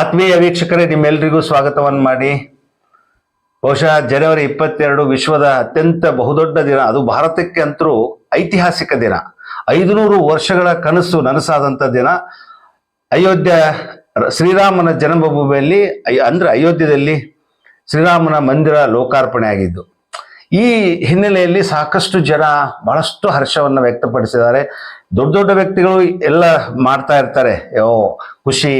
ಆತ್ಮೀಯ ವೀಕ್ಷಕರೇ ನಿಮ್ಮೆಲ್ಲರಿಗೂ ಸ್ವಾಗತವನ್ನು ಮಾಡಿ. ಬಹುಶಃ ಜನವರಿ ಇಪ್ಪತ್ತೆರಡು ವಿಶ್ವದ ಅತ್ಯಂತ ಬಹುದೊಡ್ಡ ದಿನ. ಅದು ಭಾರತಕ್ಕೆ ಅಂತರೂ ಐತಿಹಾಸಿಕ ದಿನ. ಐದುನೂರು ವರ್ಷಗಳ ಕನಸು ನನಸಾದಂಥ ದಿನ. ಅಯೋಧ್ಯ, ಶ್ರೀರಾಮನ ಜನ್ಮಭೂಮಿಯಲ್ಲಿ ಅಂದರೆ ಅಯೋಧ್ಯದಲ್ಲಿ ಶ್ರೀರಾಮನ ಮಂದಿರ ಲೋಕಾರ್ಪಣೆ ಆಗಿದ್ದು. ಈ ಹಿನ್ನೆಲೆಯಲ್ಲಿ ಸಾಕಷ್ಟು ಜನ ಬಹಳಷ್ಟು ಹರ್ಷವನ್ನು ವ್ಯಕ್ತಪಡಿಸಿದ್ದಾರೆ. ದೊಡ್ಡ ದೊಡ್ಡ ವ್ಯಕ್ತಿಗಳು ಎಲ್ಲ ಮಾಡ್ತಾ ಇರ್ತಾರೆ. ಯೋ ಖುಷಿ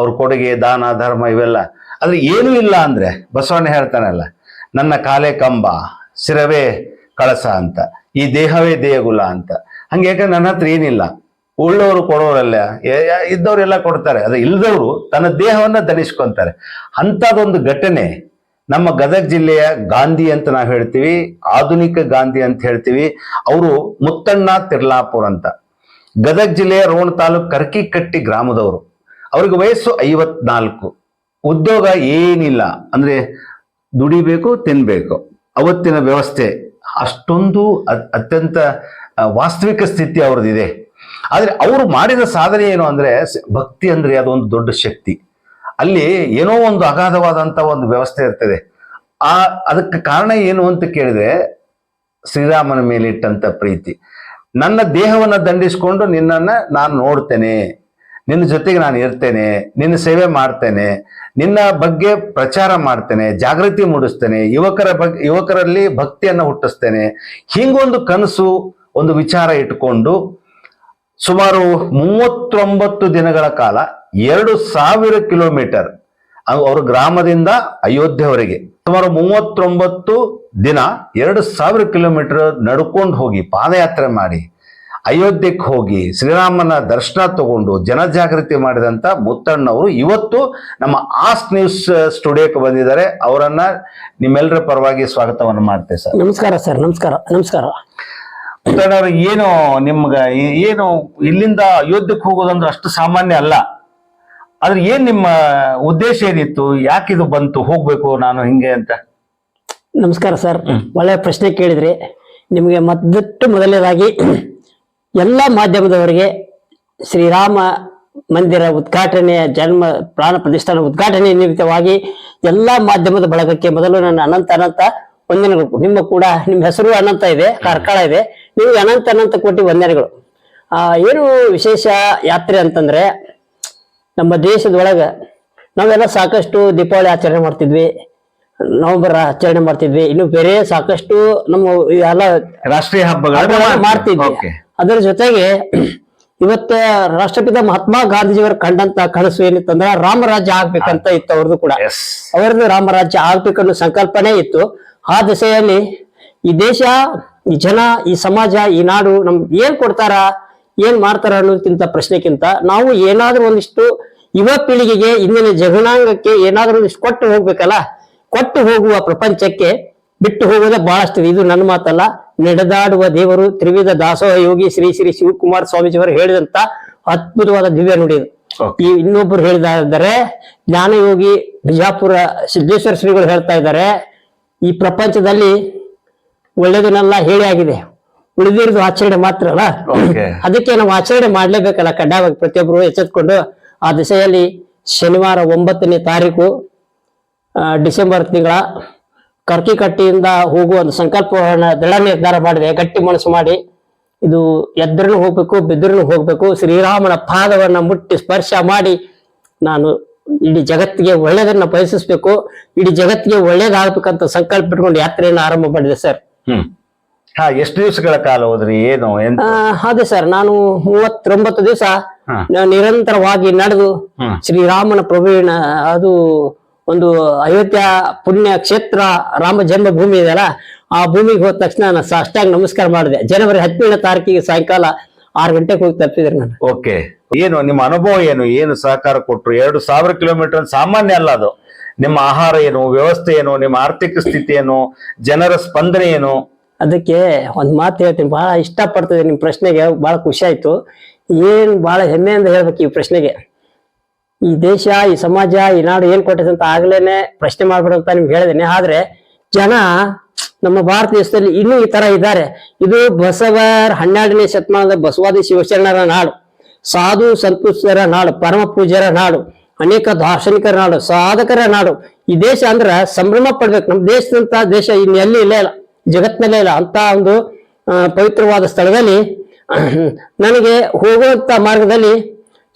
ಅವ್ರ ಕೊಡುಗೆ, ದಾನ, ಧರ್ಮ ಇವೆಲ್ಲ. ಆದರೆ ಏನೂ ಇಲ್ಲ ಅಂದ್ರೆ ಬಸವಣ್ಣ ಹೇಳ್ತಾನಲ್ಲ, ನನ್ನ ಕಾಲೇ ಕಂಬ, ಸಿರವೇ ಕಳಸ ಅಂತ, ಈ ದೇಹವೇ ದೇಹಗುಲ ಅಂತ. ಹಂಗೆ ಯಾಕಂದ್ರೆ ನನ್ನ ಹತ್ರ ಏನಿಲ್ಲ. ಉಳ್ಳವರು ಕೊಡೋರಲ್ಲ ಇದ್ದವರೆಲ್ಲ ಕೊಡ್ತಾರೆ. ಅದು ಇಲ್ದವರು ತನ್ನ ದೇಹವನ್ನ ಧರಿಸ್ಕೊಂತಾರೆ. ಅಂಥದ್ದೊಂದು ಘಟನೆ ನಮ್ಮ ಗದಗ ಜಿಲ್ಲೆಯ ಗಾಂಧಿ ಅಂತ ನಾವು ಹೇಳ್ತೀವಿ, ಆಧುನಿಕ ಗಾಂಧಿ ಅಂತ ಹೇಳ್ತೀವಿ. ಅವರು ಮುತ್ತಣ್ಣ ತಿರ್ಲಾಪುರ್ ಅಂತ. ಗದಗ ಜಿಲ್ಲೆಯ ರೋಣ ತಾಲೂಕು ಕರ್ಕಿಕಟ್ಟಿ ಗ್ರಾಮದವರು. ಅವ್ರಿಗೆ ವಯಸ್ಸು ಐವತ್ನಾಲ್ಕು. ಉದ್ಯೋಗ ಏನಿಲ್ಲ, ಅಂದ್ರೆ ದುಡಿಬೇಕು, ತಿನ್ಬೇಕು. ಅವತ್ತಿನ ವ್ಯವಸ್ಥೆ, ಅಷ್ಟೊಂದು ಅತ್ಯಂತ ವಾಸ್ತವಿಕ ಸ್ಥಿತಿ ಅವ್ರದ್ದಿದೆ. ಆದರೆ ಅವರು ಮಾಡಿದ ಸಾಧನೆ ಏನು ಅಂದ್ರೆ ಭಕ್ತಿ ಅಂದ್ರೆ ಅದೊಂದು ದೊಡ್ಡ ಶಕ್ತಿ. ಅಲ್ಲಿ ಏನೋ ಒಂದು ಅಗಾಧವಾದಂಥ ಒಂದು ವ್ಯವಸ್ಥೆ ಇರ್ತದೆ. ಆ, ಅದಕ್ಕೆ ಕಾರಣ ಏನು ಅಂತ ಕೇಳಿದ್ರೆ, ಶ್ರೀರಾಮನ ಮೇಲೆ ಇಟ್ಟಂಥ ಪ್ರೀತಿ. ನನ್ನ ದೇಹವನ್ನ ದಂಡಿಸಿಕೊಂಡು ನಿನ್ನನ್ನ ನಾನು ನೋಡ್ತೇನೆ. ನಿನ್ನ ಜೊತೆಗೆ ನಾನು ಇರ್ತೇನೆ, ನಿನ್ನ ಸೇವೆ ಮಾಡ್ತೇನೆ, ನಿನ್ನ ಬಗ್ಗೆ ಪ್ರಚಾರ ಮಾಡ್ತೇನೆ, ಜಾಗೃತಿ ಮೂಡಿಸ್ತೇನೆ, ಯುವಕರ ಬಗ್ಗೆ ಯುವಕರಲ್ಲಿ ಭಕ್ತಿಯನ್ನು ಹುಟ್ಟಿಸ್ತೇನೆ. ಹಿಂಗೊಂದು ಕನಸು, ಒಂದು ವಿಚಾರ ಇಟ್ಕೊಂಡು ಸುಮಾರು ಮೂವತ್ತೊಂಬತ್ತು ದಿನಗಳ ಕಾಲ ಎರಡು ಸಾವಿರ ಕಿಲೋಮೀಟರ್ ಅವರು ಅವ್ರ ಗ್ರಾಮದಿಂದ ಅಯೋಧ್ಯೆವರೆಗೆ ಸುಮಾರು ಮೂವತ್ತೊಂಬತ್ತು ದಿನ ಎರಡು ಸಾವಿರ ಕಿಲೋಮೀಟರ್ ನಡ್ಕೊಂಡು ಹೋಗಿ ಪಾದಯಾತ್ರೆ ಮಾಡಿ ಅಯೋಧ್ಯಕ್ಕೆ ಹೋಗಿ ಶ್ರೀರಾಮನ ದರ್ಶನ ತಗೊಂಡು ಜನಜಾಗೃತಿ ಮಾಡಿದಂಥ ಮುತ್ತಣ್ಣವರು ಇವತ್ತು ನಮ್ಮ ಆಸ್ ನ್ಯೂಸ್ ಸ್ಟುಡಿಯೋಕ್ಕೆ ಬಂದಿದ್ದಾರೆ. ಅವರನ್ನ ನಿಮ್ಮೆಲ್ಲರ ಪರವಾಗಿ ಸ್ವಾಗತವನ್ನು ಮಾಡ್ತೇವೆ ಸರ್. ನಮಸ್ಕಾರ ಸರ್ ನಮಸ್ಕಾರ ನಮಸ್ಕಾರ. ಮುತ್ತಣ್ಣವ್ರು ಏನು ನಿಮ್ಗೆ ಏನು ಇಲ್ಲಿಂದ ಅಯೋಧ್ಯಕ್ಕೆ ಹೋಗೋದಂದ್ರೆ ಅಷ್ಟು ಸಾಮಾನ್ಯ ಅಲ್ಲ. ಆದ್ರೆ ಏನ್ ನಿಮ್ಮ ಉದ್ದೇಶ ಏನಿತ್ತು? ಇದು ಬಂತು? ಹೋಗ್ಬೇಕು ನಾನು ಹಿಂಗೆ ಅಂತ. ನಮಸ್ಕಾರ ಸರ್. ಒಳ್ಳೆಯ ಪ್ರಶ್ನೆ ಕೇಳಿದ್ರಿ. ನಿಮಗೆ ಮದ್ದಟ್ಟು ಮೊದಲನೇದಾಗಿ ಎಲ್ಲ ಮಾಧ್ಯಮದವರಿಗೆ ಶ್ರೀರಾಮ ಮಂದಿರ ಉದ್ಘಾಟನೆಯ ಜನ್ಮ ಪ್ರಾಣ ಪ್ರತಿಷ್ಠಾನ ಉದ್ಘಾಟನೆ ನಿಮಿತ್ತವಾಗಿ ಎಲ್ಲ ಮಾಧ್ಯಮದ ಬಳಗಕ್ಕೆ ಮೊದಲು ನನ್ನ ಅನಂತ ಅನಂತ ವಂದನೆಗಳು. ನಿಮ್ಮ ಕೂಡ ನಿಮ್ಮ ಹೆಸರು ಅನಂತ ಇದೆ ಕಾರ್ಕಳ ಇದೆ. ನಿಮಗೆ ಅನಂತ ಅನಂತ ಕೋಟಿ ವಂದನೆಗಳು. ಆ ಏನು ವಿಶೇಷ ಯಾತ್ರೆ ಅಂತಂದ್ರೆ ನಮ್ಮ ದೇಶದೊಳಗ ನಾವೆಲ್ಲ ಸಾಕಷ್ಟು ದೀಪಾವಳಿ ಆಚರಣೆ ಮಾಡ್ತಿದ್ವಿ ನವೆಂಬರ್ ಆಚರಣೆ ಮಾಡ್ತಿದ್ವಿ. ಇನ್ನು ಬೇರೆ ಸಾಕಷ್ಟು ನಮ್ಮ ಎಲ್ಲ ರಾಷ್ಟ್ರೀಯ ಹಬ್ಬಗಳ ಮಾಡ್ತಿದ್ವಿ. ಅದರ ಜೊತೆಗೆ ಇವತ್ತ ರಾಷ್ಟ್ರಪಿತ ಮಹಾತ್ಮ ಗಾಂಧೀಜಿಯವರು ಕಂಡಂತ ಕನಸು ಏನಿತ್ತಂದ್ರ ರಾಮರಾಜ್ಯ ಆಗ್ಬೇಕಂತ ಇತ್ತು ಅವ್ರದ್ದು ಕೂಡ. ಅವ್ರದ್ದು ರಾಮರಾಜ್ಯ ಆಗ್ಬೇಕನ್ನೋ ಸಂಕಲ್ಪನೆ ಇತ್ತು. ಆ ದಿಸೆಯಲ್ಲಿ ಈ ದೇಶ ಈ ಜನ ಈ ಸಮಾಜ ಈ ನಾಡು ನಮ್ ಏನ್ ಕೊಡ್ತಾರ ಏನ್ ಮಾಡ್ತಾರ ಅನ್ನೋದಕ್ಕಿಂತ ಪ್ರಶ್ನೆಕ್ಕಿಂತ ನಾವು ಏನಾದ್ರೂ ಒಂದಿಷ್ಟು ಯುವ ಪೀಳಿಗೆಗೆ ಇಂದಿನ ಜಗನಾಂಗಕ್ಕೆ ಏನಾದ್ರೂ ಒಂದಿಷ್ಟು ಕೊಟ್ಟು ಹೋಗ್ಬೇಕಲ್ಲ ಕೊಟ್ಟು ಹೋಗುವ ಪ್ರಪಂಚಕ್ಕೆ ಬಿಟ್ಟು ಹೋಗೋದೇ ಬಹಳಷ್ಟು ಇದು ನನ್ನ ಮಾತಲ್ಲ. ನಡೆದಾಡುವ ದೇವರು ತ್ರಿವಿಧ ದಾಸೋಹ ಯೋಗಿ ಶ್ರೀ ಶ್ರೀ ಶಿವಕುಮಾರ ಸ್ವಾಮೀಜಿಯವರು ಹೇಳಿದಂತ ಅದ್ಭುತವಾದ ದಿವ್ಯ ನುಡಿ ಈ ಇನ್ನೊಬ್ರು ಹೇಳಿದ್ದಾರೆ ಜ್ಞಾನ ಜ್ಞಾನಯೋಗಿ ಬಿಜಾಪುರ ಸಿದ್ದೇಶ್ವರ ಶ್ರೀಗಳು ಹೇಳ್ತಾ ಇದ್ದಾರೆ ಈ ಪ್ರಪಂಚದಲ್ಲಿ ಒಳ್ಳೇದನ್ನೆಲ್ಲ ಹೇಳಿ ಆಗಿದೆ ಉಳಿದಿರೋದು ಆಚರಣೆ ಮಾತ್ರ ಅಲ್ಲ? ಅದಕ್ಕೆ ನಾವು ಆಚರಣೆ ಮಾಡ್ಲೇಬೇಕಲ್ಲ ಕಡ್ಡಾಯವಾಗಿ ಪ್ರತಿಯೊಬ್ಬರು ಎಚ್ಚೆತ್ಕೊಂಡು ಆ ದಿಸೆಯಲ್ಲಿ ಶನಿವಾರ ಒಂಬತ್ತನೇ ತಾರೀಕು ಡಿಸೆಂಬರ್ ತಿಂಗಳ ಕರ್ಕಿಕಟ್ಟಿಯಿಂದ ಹೋಗುವ ಒಂದು ಸಂಕಲ್ಪವನ್ನ ದೃಢ ನಿರ್ಧಾರ ಮಾಡಿದೆ ಗಟ್ಟಿ ಮನಸ್ಸು ಮಾಡಿ. ಇದು ಎದ್ರೂ ಹೋಗ್ಬೇಕು ಬಿದ್ರೂ ಹೋಗ್ಬೇಕು ಶ್ರೀರಾಮನ ಪಾದವನ್ನ ಮುಟ್ಟಿ ಸ್ಪರ್ಶ ಮಾಡಿ. ನಾನು ಇಡೀ ಜಗತ್ತಿಗೆ ಒಳ್ಳೇದನ್ನ ಬಯಸಿಸ್ಬೇಕು ಇಡೀ ಜಗತ್ತಿಗೆ ಒಳ್ಳೇದಾಗ್ಬೇಕಂತ ಸಂಕಲ್ಪ ಇಟ್ಕೊಂಡು ಯಾತ್ರೆಯನ್ನು ಆರಂಭ ಮಾಡಿದೆ ಸರ್. ಎಷ್ಟು ದಿವಸಗಳ ಕಾಲ ಹೋದ್ರಿ ಏನು ಅದೇ ಸರ್ ನಾನು ಮೂವತ್ತೊಂಬತ್ತು ದಿವಸ. ನಿರಂತರವಾಗಿ ನಡೆದು ಶ್ರೀರಾಮನ ಪ್ರಭುವಿನ ಅದು ಒಂದು ಅಯೋಧ್ಯ ಪುಣ್ಯ ಕ್ಷೇತ್ರ ರಾಮ ಜನ್ಮಭೂಮಿ ಇದೆಯಲ್ಲ ಆ ಭೂಮಿಗೆ ಹೋದ ತಕ್ಷಣ ನಾನು ಅಷ್ಟಾಗಿ ನಮಸ್ಕಾರ ಮಾಡಿದೆ. ಜನವರಿ ಹದಿನೇಳನೇ ತಾರೀಕಿಗೆ ಸಾಯಂಕಾಲ ಆರು ಗಂಟೆಗೆ ಹೋಗಿ ತಪ್ಪಿದ್ರೆ ನಾನು. ಓಕೆ. ಏನು ನಿಮ್ಮ ಅನುಭವ ಏನು? ಏನು ಸಹಕಾರ ಕೊಟ್ಟರು ಎರಡು ಸಾವಿರ ಕಿಲೋಮೀಟರ್ ಸಾಮಾನ್ಯ ಅಲ್ಲ ಅದು. ನಿಮ್ಮ ಆಹಾರ ಏನು ವ್ಯವಸ್ಥೆ ಏನು ನಿಮ್ಮ ಆರ್ಥಿಕ ಸ್ಥಿತಿ ಏನು ಜನರ ಸ್ಪಂದನೆ ಏನು? ಅದಕ್ಕೆ ಒಂದು ಮಾತು ಹೇಳ್ತೀನಿ. ಬಹಳ ಇಷ್ಟಪಡ್ತದೆ ನಿಮ್ಮ ಪ್ರಶ್ನೆಗೆ. ಬಹಳ ಖುಷಿ ಆಯ್ತು. ಏನು ಬಹಳ ಹೆಮ್ಮೆಯಿಂದ ಹೇಳ್ಬೇಕು ಈ ಪ್ರಶ್ನೆಗೆ. ಈ ದೇಶ, ಈ ಸಮಾಜ, ಈ ನಾಡು ಏನ್ ಕೊಟ್ಟಿದೆ ಅಂತ ಆಗ್ಲೇನೆ ಪ್ರಶ್ನೆ ಮಾಡ್ಬೇಡ ನಿಮ್ಗೆ ಹೇಳಿದೇನೆ. ಆದ್ರೆ ಜನ ನಮ್ಮ ಭಾರತ ದೇಶದಲ್ಲಿ ಇನ್ನೂ ಈ ತರ ಇದ್ದಾರೆ. ಇದು ಬಸವರ ಹನ್ನೆರಡನೇ ಶತಮಾನದ ಬಸವಾದಿ ಶಿವಶರಣರ ನಾಡು, ಸಾಧು ಸಂತುಷ್ಟರ ನಾಡು, ಪರಮ ಪೂಜ್ಯರ ನಾಡು, ಅನೇಕ ದಾರ್ಶನಿಕರ ನಾಡು, ಸಾಧಕರ ನಾಡು. ಈ ದೇಶ ಅಂದ್ರ ಸಂಭ್ರಮ ಪಡ್ಬೇಕು. ನಮ್ಮ ದೇಶದಂತ ದೇಶ ಇನ್ನು ಎಲ್ಲಿ ಇಲ್ಲೇ ಇಲ್ಲ, ಜಗತ್ತಿನಲ್ಲೇ ಇಲ್ಲ. ಅಂತ ಒಂದು ಪವಿತ್ರವಾದ ಸ್ಥಳದಲ್ಲಿ ನನಗೆ ಹೋಗುವಂತ ಮಾರ್ಗದಲ್ಲಿ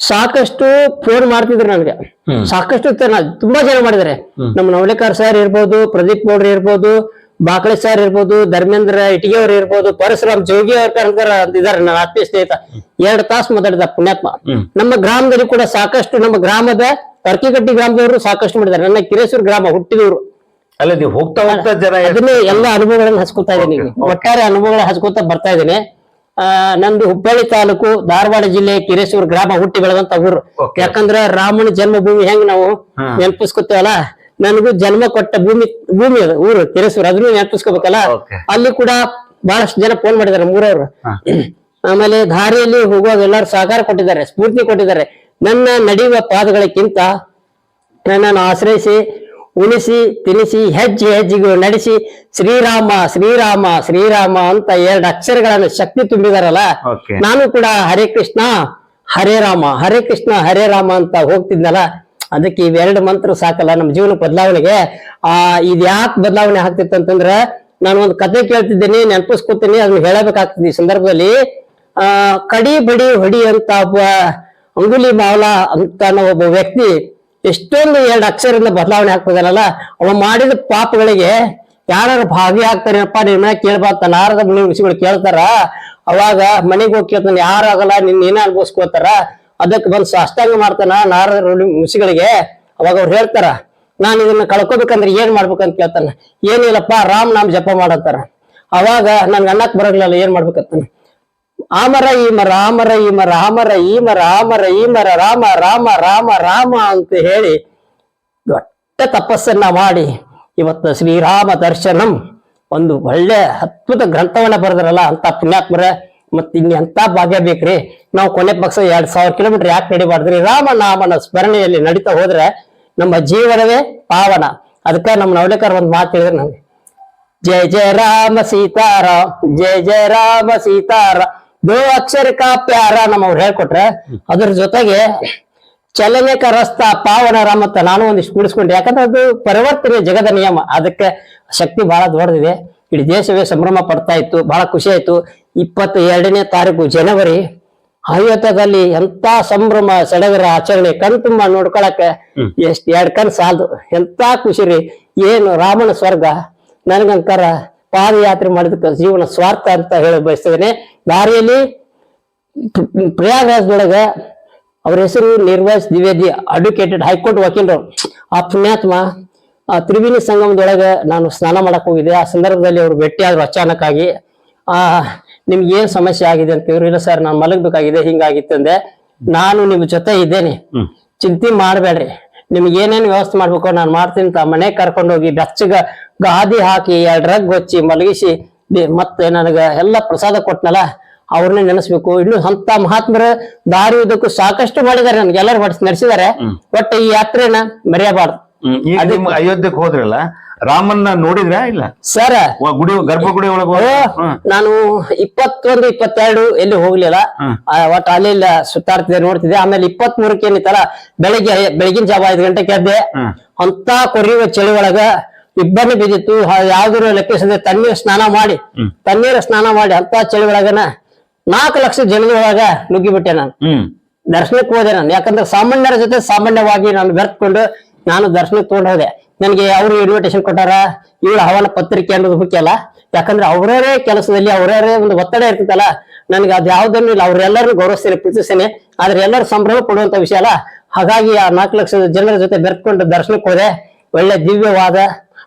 ಸಾಕಷ್ಟು ಫೋನ್ ಮಾಡ್ತಿದ್ರು ನನಗೆ. ಸಾಕಷ್ಟು ತುಂಬಾ ಜನ ಮಾಡಿದ್ದಾರೆ ನಮ್ಮ ನವಲೇಕರ್ ಸರ್ ಇರ್ಬೋದು ಪ್ರದೀಪ್ ಗೌಡ್ರು ಇರ್ಬೋದು ಬಾಕಳೆ ಸರ್ ಇರ್ಬೋದು ಧರ್ಮೇಂದ್ರ ಇಟಿಗೆ ಅವ್ರು ಇರ್ಬೋದು ಪರಶುರಾಮ್ ಜೋಗಿ ಅವ್ರ ಇದಾರೆ ನನ್ನ ಆತ್ಮೀಯ ಸ್ನೇಹಿತ. ಎರಡ್ ತಾಸು ಮಾತಾಡಿದ ಪುಣ್ಯಾತ್ಮ. ನಮ್ಮ ಗ್ರಾಮದಲ್ಲಿ ಕೂಡ ಸಾಕಷ್ಟು ನಮ್ಮ ಗ್ರಾಮದ ತರ್ಕಿಗಟ್ಟಿ ಗ್ರಾಮದವರು ಸಾಕಷ್ಟು ಮಾಡಿದ್ದಾರೆ ನನ್ನ ಕಿರೇಶ್ವರ ಗ್ರಾಮ ಹುಟ್ಟಿದವರು. ಅಲ್ಲ ನೀವು ಹೋಗ್ತಾ ಹೋಗ್ತಾ ಜನ ಅದನ್ನೇ ಎಲ್ಲ ಅನುಭವಗಳನ್ನ ಹಚ್ಕೊತಾ ಇದ್ದೀನಿ. ಒಟ್ಟಾರೆ ಅನುಭವಗಳ ಹಚ್ಕೊತಾ ಬರ್ತಾ ಇದ್ದೀನಿ. ಆ ನಂದು ಹುಬ್ಬಳ್ಳಿ ತಾಲೂಕು ಧಾರವಾಡ ಜಿಲ್ಲೆ ಕಿರೇಶ್ವರ ಗ್ರಾಮ ಹುಟ್ಟಿ ಬೆಳೆದಂತ ಊರು. ಯಾಕಂದ್ರೆ ರಾಮನ ಜನ್ಮಭೂಮಿ ಹೆಂಗ್ ನಾವು. ನೆನಪಿಸ್ಕೊತೇವಲ್ಲ? ನನಗೂ ಜನ್ಮ ಕೊಟ್ಟ ಭೂಮಿ ಭೂಮಿ ಅದ ಊರು ಕಿರೇಶ್ವರ. ಅದನ್ನು ನೆನಪಿಸ್ಕೋಬೇಕಲ್ಲ? ಅಲ್ಲಿ ಕೂಡ ಬಹಳಷ್ಟು ಜನ ಫೋನ್ ಮಾಡಿದ್ದಾರೆ ಮೂರವರು ಆಮೇಲೆ ದಾರಿಯಲ್ಲಿ ಹೋಗುವಾಗ ಎಲ್ಲರೂ ಸಹಕಾರ ಕೊಟ್ಟಿದ್ದಾರೆ ಸ್ಫೂರ್ತಿ ಕೊಟ್ಟಿದ್ದಾರೆ. ನನ್ನ ನಡೆಯುವ ಪಾದಗಳಕ್ಕಿಂತ ನನ್ನನ್ನು ಆಶ್ರಯಿಸಿ ಉಳಿಸಿ ತಿನಿಸಿ ಹೆಜ್ಜೆ ಹೆಜ್ಜೆಗಳು ನಡೆಸಿ ಶ್ರೀರಾಮ ಶ್ರೀರಾಮ ಶ್ರೀರಾಮ ಅಂತ ಎರಡು ಅಕ್ಷರಗಳನ್ನು ಶಕ್ತಿ ತುಂಬಿದಾರಲ್ಲ. ನಾನು ಕೂಡ ಹರೇ ಕೃಷ್ಣ ಹರೇ ರಾಮ ಹರೇ ಕೃಷ್ಣ ಹರೇ ರಾಮ ಅಂತ ಹೋಗ್ತಿದ್ನಲ್ಲ. ಅದಕ್ಕೆ ಇವೆರಡು ಮಂತ್ರ ಸಾಕಲ್ಲ ನಮ್ಮ ಜೀವನ ಬದಲಾವಣೆಗೆ. ಆ ಇದ್ ಯಾಕೆ ಬದಲಾವಣೆ ಆಗ್ತಿತ್ತು ಅಂತಂದ್ರೆ ನಾನು ಒಂದು ಕತೆ ಕೇಳ್ತಿದ್ದೇನೆ ನೆನಪಿಸ್ಕೊತೀನಿ ಅದನ್ನ ಹೇಳಬೇಕಾಗ್ತದೆ ಈ ಸಂದರ್ಭದಲ್ಲಿ. ಆ ಕಡಿ ಬಡಿ ಹೊಡಿ ಅಂತ ಒಬ್ಬ ಅಂಗುಲಿ ಮಾವಲ ಅಂತ ಒಬ್ಬ ವ್ಯಕ್ತಿ ಎಷ್ಟೊಂದು ಎರಡು ಅಕ್ಷರದಿಂದ ಬದಲಾವಣೆ ಆಗ್ತದಲ್ಲ? ಅವ ಮಾಡಿದ ಪಾಪಗಳಿಗೆ ಯಾರು ಭಾಗಿಯಾಗ್ತಾರೇನಪ್ಪ ನಿನ್ನ ಕೇಳ್ಬಾರ್ದ ನಾರದ ಋಷಿಗಳು ಕೇಳ್ತಾರ. ಅವಾಗ ಮನೆಗೆ ಹೋಗಿ ಕೇಳ್ತಾನೆ ಆಗಲ್ಲ, ನಿನ್ನ ಏನ ಅನ್ಭವಿಸ್ಕೋತಾರ ಅದಕ್ಕೆ ಬಂದು ಸಾಷ್ಟಾಂಗ ಮಾಡ್ತಾನ ನಾರದ ಋಷಿ- ಋಷಿಗಳಿಗೆ. ಅವಾಗ ಅವ್ರು ಹೇಳ್ತಾರ, ನಾನು ಇದನ್ನ ಕಳ್ಕೊಬೇಕಂದ್ರೆ ಏನ್ ಮಾಡ್ಬೇಕಂತ ಕೇಳ್ತಾನ. ಏನಿಲ್ಲಪ್ಪ, ರಾಮ್ ನಾಮ್ ಜಪ ಮಾಡತ್ತಾರ ಅವಾಗ ನನ್ಗೆ ಅನ್ನಕ್ ಬರಲಿಲ್ಲ ಏನ್ ಮಾಡ್ಬೇಕಂತಾನ. ಆಮರ ಈಮ ರಾಮರ ಈಮ ರಾಮರ ಈಮ ರಾಮರ ಈ ರಾಮ ರಾಮ ರಾಮ ರಾಮ ಅಂತ ಹೇಳಿ ದೊಡ್ಡ ತಪಸ್ಸನ್ನ ಮಾಡಿ ಇವತ್ತು ಶ್ರೀರಾಮ ದರ್ಶನಂ ಒಂದು ಒಳ್ಳೆ ಅದ್ಭುತ ಗ್ರಂಥವನ್ನ ಬರೆದ್ರಲ್ಲ ಅಂತ ಪುಣ್ಯಾತ್ಮರ, ಮತ್ತೆ ಎಂತ ಭಾಗ್ಯ ಬೇಕ್ರಿ? ನಾವು ಕೊನೆ ಪಕ್ಷ ಎರಡ್ ಸಾವಿರ ಕಿಲೋಮೀಟರ್ ಯಾಕೆ ನಡಿಬಾರ್ದ್ರಿ? ರಾಮನಾಮನ ಸ್ಮರಣೆಯಲ್ಲಿ ನಡೀತಾ ಹೋದ್ರೆ ನಮ್ಮ ಜೀವನವೇ ಪಾವನ. ಅದಕ್ಕೆ ನಮ್ಮ ನವಲೇಕರ್ ಒಂದು ಮಾತು ಹೇಳಿದ್ರೆ ನಮ್ಗೆ ಜಯ ಜಯ ರಾಮ ಸೀತಾರಾಮ್ ಜಯ ಜಯ ರಾಮ ಸೀತಾರಾಮ್. ದೋ ಅಕ್ಷರಿಕ ಪ್ಯಾರ ನಮ್ಮವ್ರು ಹೇಳ್ಕೊಟ್ರೆ ಅದ್ರ ಜೊತೆಗೆ ಚಲನೇಕ ರಸ್ತ ಪಾವನ ರಾಮ ಅಂತ ನಾನು ಒಂದಿಷ್ಟು ಕೂಡಿಸ್ಕೊಂಡೆ. ಯಾಕಂದ್ರೆ ಅದು ಪರಿವರ್ತನೆ ಜಗದ ನಿಯಮ. ಅದಕ್ಕೆ ಶಕ್ತಿ ಬಹಳ ದೊಡ್ಡದಿದೆ. ಇಡೀ ದೇಶವೇ ಸಂಭ್ರಮ ಪಡ್ತಾ ಇತ್ತು ಬಹಳ ಖುಷಿ ಆಯ್ತು. ಇಪ್ಪತ್ತ ಎರಡನೇ ತಾರೀಕು ಜನವರಿ ಆಯೋತದಲ್ಲಿ ಎಂತ ಸಂಭ್ರಮ ಸಡಗರ ಆಚರಣೆ ಕಣ್ ತುಂಬ ನೋಡ್ಕೊಳಕ ಎಷ್ಟ್ ಎರಡ್ ಕಣ್ ಸಾಲದು. ಎಂತ ಖುಷಿ ರೀ. ಏನು ರಾಮನ ಸ್ವರ್ಗ ನನಗಂಕಾರ ಪಾದಯಾತ್ರೆ ಮಾಡಿದಕ್ಕೆ ಜೀವನ ಸ್ವಾರ್ಥ ಅಂತ ಹೇಳಿ ಬಯಸ್ತೇನೆ ದಾರಿಯಲ್ಲಿ ಪ್ರ- ಪ್ರಯಾಗರಾಜದೊಳಗ ಅವ್ರ ಹೆಸರು ನಿರ್ವಾಸ್ ದ್ವಿವೇದಿ ಅಡ್ವೊಕೇಟೆಡ್ ಹೈಕೋರ್ಟ್ ವಕೀಲರು. ಆ ಪುಣ್ಯಾತ್ಮ ಆ ತ್ರಿವೇಣಿ ಸಂಗಮದೊಳಗೆ ನಾನು ಸ್ನಾನ ಮಾಡಕ್ ಹೋಗಿದ್ದೆ. ಆ ಸಂದರ್ಭದಲ್ಲಿ ಅವ್ರು ಭೇಟಿಯಾದ್ರು ಅಚಾನಕ್ಕಾಗಿ. ಆಗಿ ಆ ನಿಮ್ಗೆ ಏನ್ ಸಮಸ್ಯೆ ಆಗಿದೆ ಅಂತ ಇವ್ರು ಇಲ್ಲ ಸರ್ ನಾನು ಮಲಗಬೇಕಾಗಿದೆ ಹಿಂಗಾಗಿತ್ತಂದೆ ನಾನು ನಿಮ್ ಜೊತೆ ಇದ್ದೇನೆ. ಚಿಂತೆ ಮಾಡಬೇಡ್ರಿ. ನಿಮ್ಗೆ ಏನೇನ್ ವ್ಯವಸ್ಥೆ ಮಾಡ್ಬೇಕು ನಾನು ಮಾಡ್ತೀನಿ ಅಂತ ಮನೆ ಕರ್ಕೊಂಡೋಗಿ ಬೆಚ್ಚಗ ಗಾದಿ ಹಾಕಿ ಎರಡ್ರಗ್ ಹೊಚ್ಚಿ ಮಲಗಿಸಿ ಮತ್ತೆ ನನಗ ಎಲ್ಲ ಪ್ರಸಾದ ಕೊಟ್ನಲ್ಲ ಅವ್ರನ್ನ ನೆನೆಸ್ಬೇಕು. ಇನ್ನು ಅಂತ ಮಹಾತ್ಮರ ದಾರಿ ಇದಕ್ಕೂ ಸಾಕಷ್ಟು ಮಾಡಿದ್ದಾರೆ ನನ್ಗೆ. ಎಲ್ಲರೂ ಹೊಡ್ಸಿ ನಡೆಸಿದ್ದಾರೆ ಒಟ್ಟು ಈ ಯಾತ್ರೆನ ಮರೆಯಬಾರ್ದು. ಅಯೋಧ್ಯಕ್ಕೆ ಹೋದ್ರಲ್ಲ ರಾಮನ್ನ ನೋಡಿದ್ರ ಇಲ್ಲ? ಸರ್. ಗುಡಿ ಗರ್ಭಗುಡಿ ಒಳಗ ನಾನು ಇಪ್ಪತ್ತೊಂದು ಇಪ್ಪತ್ತೆರಡು ಎಲ್ಲಿ ಹೋಗ್ಲಿಲ್ಲ. ಒಟ್ಟ ಅಲ್ಲಿ ಇಲ್ಲ ಸುತ್ತಾಡ್ತಿದ್ದೆ ನೋಡ್ತಿದ್ದೆ. ಆಮೇಲೆ ಇಪ್ಪತ್ ಮೂರಕ್ಕೆ ಏನಿತ್ತಲ್ಲ ಬೆಳಿಗ್ಗೆ ಬೆಳಗಿನ ಜಾವ ಐದು ಗಂಟೆಗೆ ಎದ್ದೆ. ಅಂತ ಕೊರಿಯುವ ಚಳಿ ಒಳಗ ಇಬ್ಬನಿ ಬಿದ್ದಿತ್ತು. ಯಾವ್ದಾರು ಲೆಕ್ಕಿಸದೆ ತಣ್ಣೀರು ಸ್ನಾನ ಮಾಡಿ ತಣ್ಣೀರು ಸ್ನಾನ ಮಾಡಿ ಅಂತ ಚಳಿ ಒಳಗನ ನಾಲ್ಕು ಲಕ್ಷ ಜನದೊಳಗ ನುಗ್ಗಿಬಿಟ್ಟೆ ನಾನು. ದರ್ಶನಕ್ಕೆ ಹೋದೆ ನಾನು. ಯಾಕಂದ್ರೆ ಸಾಮಾನ್ಯರ ಜೊತೆ ಸಾಮಾನ್ಯವಾಗಿ ನಾನು ಬೆರ್ತ್ಕೊಂಡು ನಾನು ದರ್ಶನಕ್ಕೆ ತಗೊಂಡು ಹೋದೆ. ನನಗೆ ಅವರು ಇನ್ವಿಟೇಷನ್ ಕೊಟ್ಟಾರ ಇವಳ ಹವನ ಪತ್ರಿಕೆ ಅನ್ನೋದು ಮುಖ್ಯ ಯಾಕಂದ್ರೆ ಅವರವರೇ ಕೆಲಸದಲ್ಲಿ ಅವರವರೇ ಒಂದು ಒತ್ತಡ ಇರ್ತೈತಲ್ಲ ನನಗೆ ಅದು ಯಾವ್ದನ್ನು ಇಲ್ಲ. ಅವ್ರೆಲ್ಲರನ್ನು ಗೌರವಿಸ್ತೇನೆ ಪ್ರೀತಿಸ್ತೇನೆ. ಆದ್ರೆ ಎಲ್ಲರೂ ಸಂಭ್ರಮ ಪಡುವಂತ ವಿಷಯ ಅಲ್ಲ. ಹಾಗಾಗಿ ಆ ನಾಲ್ಕು ಲಕ್ಷದ ಜನರ ಜೊತೆ ಬೆರ್ತ್ಕೊಂಡು ದರ್ಶನಕ್ಕೆ ಹೋದೆ. ಒಳ್ಳೆ ದಿವ್ಯವಾದ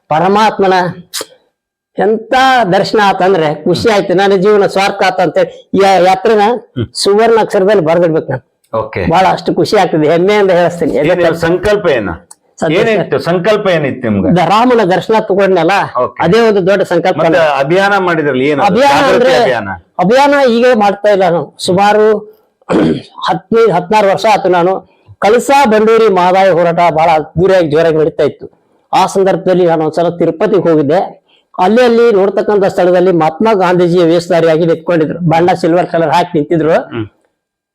ಪರಮಾತ್ಮನ ಎಂತ ದರ್ಶನ ಆತಂದ್ರೆ ಖುಷಿ ಆಯ್ತು. ನನ್ನ ಜೀವನ ಸ್ವಾರ್ಥ ಆತ ಅಂತ ಈ ಯಾತ್ರೆನ ಸುವರ್ಣ ಅಕ್ಷರದಲ್ಲಿ ಬರ್ದಿಡ್ಬೇಕು ನಾನು. ಬಹಳ ಅಷ್ಟು ಖುಷಿ ಆಗ್ತದೆ. ಹೆಮ್ಮೆಯಿಂದ ಹೇಳಿಸ್ತೀನಿ. ಸಂಕಲ್ಪ ಏನ. ಏನಿತ್ತು ಸಂಕಲ್ಪ ಏನಿತ್ತು ನಿಮ್ಗ? ರಾಮನ ದರ್ಶನ ತಗೊಂಡ್ನಲ್ಲ ಅದೇ ಒಂದು ದೊಡ್ಡ ಸಂಕಲ್ಪ. ಅಭಿಯಾನ ಮಾಡಿದ್ರಲ್ಲಿ ಏನು ಅಭಿಯಾನ ಅಂದ್ರೆ ಅಭಿಯಾನ? ಅಭಿಯಾನ ಈಗ ಮಾಡ್ತಾ ಇಲ್ಲ ನಾನು. ಸುಮಾರು ಹದಿನೈದು ಹದಿನಾರು ವರ್ಷ ಆಯ್ತು ನಾನು. ಕಳಸಾ ಬಂಡೂರಿ ಮಾದಾಯ ಹೋರಾಟ ಬಹಳ ಅದ್ದೂರಿಯಾಗಿ ಜೋರಾಗಿ ನಡೀತಾ ಇತ್ತು. ಆ ಸಂದರ್ಭದಲ್ಲಿ ನಾನು ಒಂದ್ಸಲ ತಿರುಪತಿಗೆ ಹೋಗಿದ್ದೆ. ಅಲ್ಲಿ ಅಲ್ಲಿ ನೋಡ್ತಕ್ಕಂಥ ಸ್ಥಳದಲ್ಲಿ ಮಹಾತ್ಮ ಗಾಂಧೀಜಿಯ ವೇಷಧಾರಿಯಾಗಿ ನಿಂತ್ಕೊಂಡಿದ್ರು. ಬಣ್ಣ ಸಿಲ್ವರ್ ಕಲರ್ ಹಾಕಿ ನಿಂತಿದ್ರು.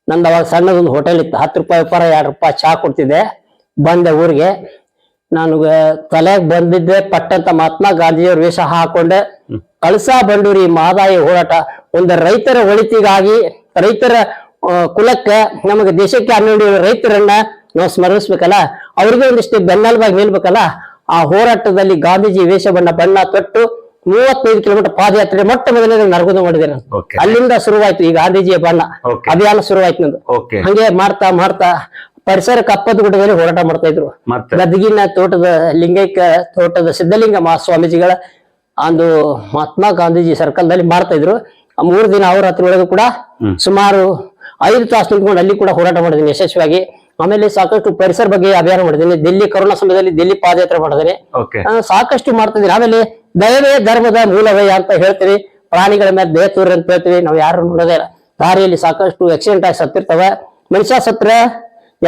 ನಂದು ಅವಾಗ ಸಣ್ಣದೊಂದು ಹೋಟೆಲ್ ಇತ್ತು. ಹತ್ತು ರೂಪಾಯಿ ಪರ ಎರಡು ರೂಪಾಯಿ ಚಾ ಕೊಡ್ತಿದ್ದೆ. ಬಂದೆ ಊರಿಗೆ. ನನಗೆ ತಲೆಗೆ ಬಂದಿದ್ದೆ ಪಟ್ಟಂತ ಮಹಾತ್ಮ ಗಾಂಧಿಯವ್ರ ವೇಷ ಹಾಕೊಂಡೆ. ಕಳಸಾ ಬಂಡೂರಿ ಮಾದಾಯಿ ಹೋರಾಟ. ಒಂದು ರೈತರ ಒಳಿತಿಗಾಗಿ ರೈತರ ಕುಲಕ್ಕೆ ನಮಗೆ ದೇಶಕ್ಕೆ ಅನ್ನೋ ರೈತರನ್ನ ನಾವು ಸ್ಮರಿಸ್ಬೇಕಲ್ಲ? ಅವ್ರಿಗೆ ಒಂದಿಷ್ಟು ಬೆನ್ನೆಲುಬಾಗಿ ನಿಲ್ಬೇಕಲ್ಲ ಆ ಹೋರಾಟದಲ್ಲಿ ಗಾಂಧೀಜಿ ವೇಷವನ್ನ ಬಣ್ಣ ತೊಟ್ಟು ಮೂವತ್ತೈದು ಕಿಲೋಮೀಟರ್ ಪಾದಯಾತ್ರೆ ಮೊಟ್ಟ ಮೊದಲನೇ ನರಗುದ ಮಾಡಿದೆ ನಾನು. ಅಲ್ಲಿಂದ ಶುರುವಾಯ್ತು ಈ ಗಾಂಧೀಜಿಯ ಬಣ್ಣ. ಅಭಿಯಾನ ಶುರುವಾಯ್ತು ನಂದು. ಹಂಗೆ ಮಾಡ್ತಾ ಮಾಡ್ತಾ ಪರಿಸರ ಕಪ್ಪದ ಗುಡ್ಡದಲ್ಲಿ ಹೋರಾಟ ಮಾಡ್ತಾ ಇದ್ರು. ಗದಗಿನ ತೋಟದ ಲಿಂಗೈಕ ತೋಟದ ಸಿದ್ಧಲಿಂಗ ಮಹಾಸ್ವಾಮೀಜಿಗಳ ಒಂದು ಮಹಾತ್ಮ ಗಾಂಧೀಜಿ ಸರ್ಕಲ್ದಲ್ಲಿ ಮಾಡ್ತಾ ಇದ್ರು. ಮೂರು ದಿನ ಅವರ ಹತ್ರ ಒಳಗೂ ಕೂಡ ಸುಮಾರು ಐದು ತಾಸು ನಿಂತ್ಕೊಂಡು ಅಲ್ಲಿ ಕೂಡ ಹೋರಾಟ ಮಾಡಿದ್ವಿ ಯಶಸ್ವಿಯಾಗಿ. ಆಮೇಲೆ ಸಾಕಷ್ಟು ಪರಿಸರ ಬಗ್ಗೆ ಅಭಿಯಾನ ಮಾಡಿದ್ದೇನೆ ದಿಲ್ಲಿ ಕರೋನಾ ಸಮಯದಲ್ಲಿ ದಿಲ್ಲಿ ಪಾದಯಾತ್ರೆ ಮಾಡಿದ್ದೇನೆ. ಸಾಕಷ್ಟು ಮಾಡ್ತಿದ್ದೀನಿ ಆಮೇಲೆ ದಯವೇ ಧರ್ಮದ ಮೂಲವೇ ಅಂತ ಹೇಳ್ತೀವಿ ಪ್ರಾಣಿಗಳ ಮೇಲೆ ದಯ ತೋರಿ ಅಂತ ಹೇಳ್ತೀವಿ ನಾವು ಯಾರು ನೋಡೋದೇ ಇಲ್ಲ. ದಾರಿಯಲ್ಲಿ ಸಾಕಷ್ಟು ಆಕ್ಸಿಡೆಂಟ್ ಆಗಿ ಸತ್ತಿರ್ತವೆ. ಮನುಷ್ಯ ಸತ್ರ